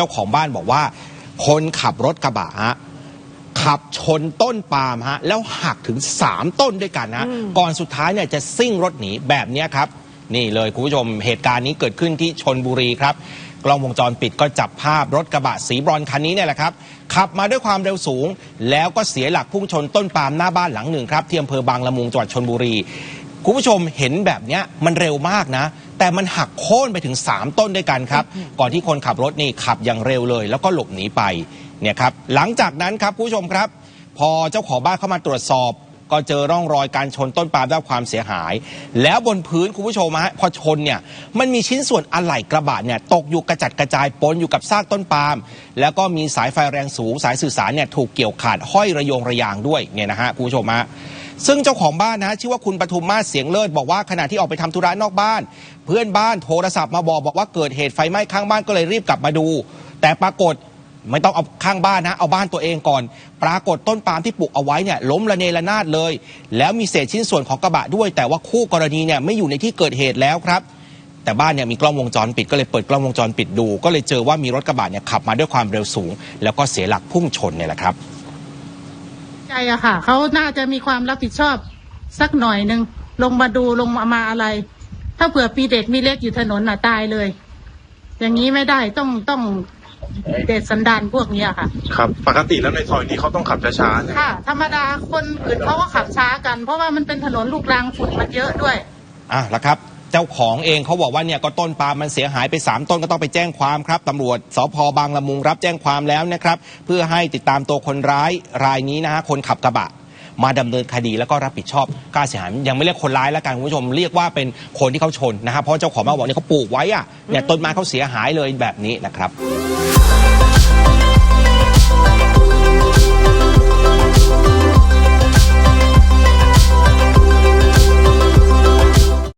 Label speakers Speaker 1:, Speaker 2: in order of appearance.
Speaker 1: จ้าของบ้านบอกว่า คนขับรถกระบะฮะขับชนต้นปาล์มฮะแล้วหักถึง 3 ต้นด้วยกันนะก่อนสุดท้ายเนี่ยจะซิ่งรถหนีแบบเนี้ยครับ นี่เลยคุณผู้ชมเหตุการณ์นี้เกิดขึ้นที่ชนบุรีครับ กล้องวงจรปิดก็จับภาพรถกระบะสีบรอนซ์คันนี้เนี่ยแหละครับ ขับมาด้วยความเร็วสูง แล้วก็เสียหลักพุ่งชนต้นปาล์มหน้าบ้านหลังหนึ่งครับที่อำเภอบางละมุงจังหวัดชนบุรีคุณผู้ชมเห็นแบบเนี้ยมันเร็วมากนะ แต่มันหักโค่นไปถึง 3 ต้นด้วยกันครับ ก่อนที่คนขับรถนี่ขับอย่างเร็วเลย แล้วก็หลบหนีไปเนี่ยครับหลังจากนั้นครับคุณผู้ชมครับ พอเจ้าของบ้านเข้ามาตรวจสอบ ก็เจอร่องรอยการชนต้นปาล์มได้รับความเสียหาย แล้วบนพื้นคุณผู้ชมฮะพอชนเนี่ยมันมีชิ้นส่วนอะไหล่กระบะเนี่ยตกอยู่กระจัดกระจายปนอยู่กับซากต้นปาล์มแล้วก็มีสายไฟแรงสูงสายสื่อสารเนี่ยถูกเกี่ยวขาดห้อยระโยงระยางด้วยเนี่ยนะฮะคุณผู้ชมฮะ ซึ่งเจ้าของบ้านนะฮะชื่อว่าคุณปทุมมาศเสียงเลิศบอกว่าขณะที่ออกไปทำธุระนอกบ้าน เพื่อนบ้านโทรศัพท์มาบอกบอกว่าเกิดเหตุไฟไหม้ข้างบ้านก็เลยรีบกลับมาดู แต่ปรากฏไม่ต้องเอาข้างบ้านนะ เอาบ้านตัวเองก่อน ปรากฏต้นปาล์มที่ปลูกเอาไว้เนี่ยล้มระเนระนาดเลย แล้วมีเศษชิ้นส่วนของกระบะด้วย แต่ว่าคู่กรณีเนี่ยไม่อยู่ในที่เกิดเหตุแล้วครับ แต่บ้านเนี่ยมีกล้องวงจรปิดก็เลยเปิดกล้องวงจรปิดดู ก็เลยเจอว่ามีรถกระบะเนี่ยขับมาด้วยความเร็วสูง แล้วก็เสียหลักพุ่งชนเนี่ยแหละครับ
Speaker 2: ใจอะค่ะ เขาน่าจะมีความรับผิดชอบสักหน่อยหนึ่งลงมาดูลงมามาอะไร ถ้าเผื่อปีเด็กมีเล็กอยู่ถนนน่ะตายเลย อย่างนี้ไม่ได้ต้องต้องเด็ดสันดานพวกเนี้ยค่ะ
Speaker 3: ครับ ปกติแล้วในซอยนี้เขาต้องขับช้าๆเนี่ย
Speaker 2: ค่ะ ธรรมดาคนอื่นเขาก็ขับช้ากัน เพราะว่ามันเป็นถนนลูกรังฝุ่นมันเยอะด้วย
Speaker 1: อะแล้วครับ เจ้าของเองเขาบอกว่าเนี่ยก็ต้นปาล์มมันเสียหายไป 3 ต้นก็ต้องไปแจ้งความครับตำรวจสพบางละมุงรับแจ้งความแล้วนะครับ เพื่อให้ติดตามตัวคนร้ายรายนี้นะฮะคนขับกระบะ มาดำเนินคดีแล้วก็รับผิดชอบค่าเสียหายยังไม่เรียกคนร้ายแล้วกันคุณผู้ชมเรียกว่าเป็นคนที่เขาชนนะฮะเพราะเจ้าของบ้านบอกเนี่ยเขาปลูกไว้อะเนี่ยต้นไม้เขาเสียหายเลยแบบนี้นะครับ